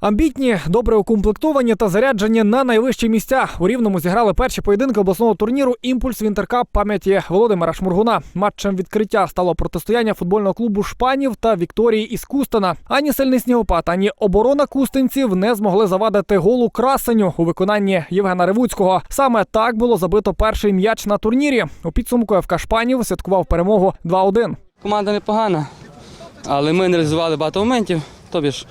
Амбітні, добре укомплектовані та заряджені на найвищі місця. У рівному зіграли перші поєдинки обласного турніру Імпульс Вінтеркап пам'яті Володимира Шмургуна. Матчем відкриття стало протистояння футбольного клубу Шпанів та Вікторії із Кустина. Ані сильний снігопад, ані оборона кустинців не змогли завадити голу красеню у виконанні Євгена Ревуцького. Саме так було забито перший м'яч на турнірі. У підсумку ФК Шпанів святкував перемогу 2-1. Команда непогана, але ми не реалізували багато моментів. Тобі ж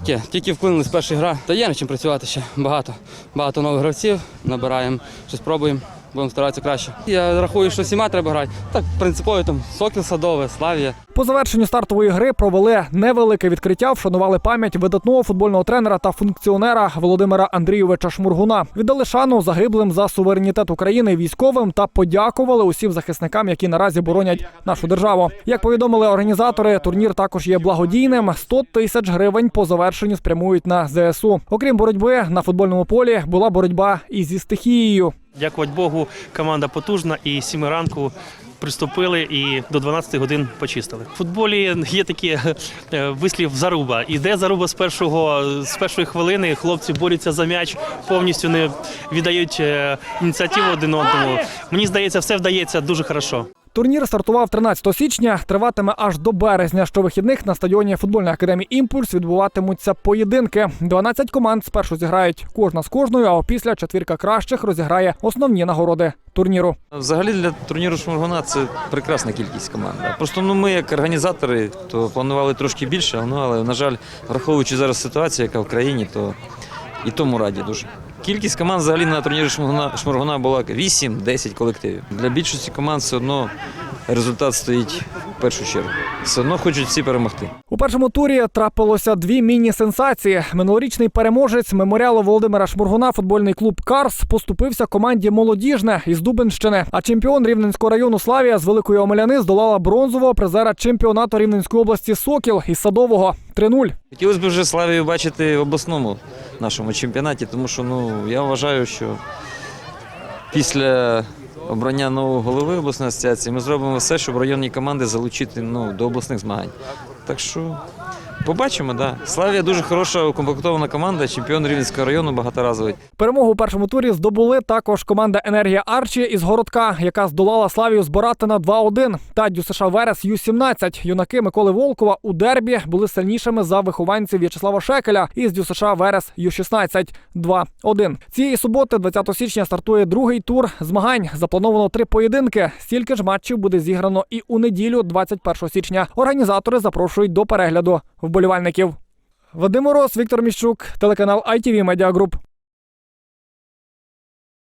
таке, тільки вплинули перша гра. Та є над чим працювати ще багато. Багато нових гравців набираємо, щось пробуємо, будемо старатися краще. Я рахую, що всіма треба грати. Так, принципово там Сокіл Садове, Славія. По завершенню стартової гри провели невелике відкриття, вшанували пам'ять видатного футбольного тренера та функціонера Володимира Андрійовича Шмургуна. Віддали шану загиблим за суверенітет України військовим та подякували усім захисникам, які наразі боронять нашу державу. Як повідомили організатори, турнір також є благодійним. 100 тисяч гривень по завершенню спрямують на ЗСУ. Окрім боротьби на футбольному полі, була боротьба і зі стихією. Дякувати Богу, команда потужна і 7 ранку приступили і до 12 годин почистили. В футболі є такий е, вислів заруба. Іде заруба з першого з першої хвилини. Хлопці борються за м'яч, повністю не віддають е, ініціативу один одному. Мені здається, все вдається дуже хорошо. Турнір стартував 13 січня, триватиме аж до березня. Щовихідних на стадіоні футбольної академії Імпульс відбуватимуться поєдинки. 12 команд спершу зіграють кожна з кожною, а опісля четвірка кращих розіграє основні нагороди турніру. Взагалі для турніру Шмургуна це прекрасна кількість команд. Просто ну, ми, як організатори, то планували трошки більше, ну, але, на жаль, враховуючи зараз ситуацію, яка в країні, то і тому раді дуже. Кількість команд взагалі на турнірі Шмургуна, Шмургуна була 8-10 колективів. Для більшості команд все одно результат стоїть в першу чергу. Все одно хочуть всі перемогти. У першому турі трапилося дві міні-сенсації. Минулорічний переможець меморіалу Володимира Шмургуна футбольний клуб Карс поступився команді Молодіжне із Дубенщини. А чемпіон Рівненського району Славія з Великої Омеляни здолала бронзового призера чемпіонату Рівненської області Сокіл із Садового 3-0. Хотілося б вже Славію бачити в обласному нашому чемпіонаті, тому що ну, я вважаю, що після обрання нового голови обласної асоціації ми зробимо все, щоб районні команди залучити ну, до обласних змагань. Так що побачимо, да. Славія дуже хороша укомплектована команда, чемпіон Рівненського району багаторазовий. Перемогу у першому турі здобули також команда Енергія Арчі із Городка, яка здолала Славію з Боратина 2-1 та ДЮСШ Верес Ю-17. Юнаки Миколи Волкова у дербі були сильнішими за вихованців В'ячеслава Шекеля із ДЮСШ Верес Ю-16 2-1. Цієї суботи, 20 січня, стартує другий тур змагань. Заплановано три поєдинки. Стільки ж матчів буде зіграно і у неділю, 21 січня. Організатори запрошують до перегляду вболівальників. Вадим Мороз, Віктор Міщук, телеканал ITV Media Group.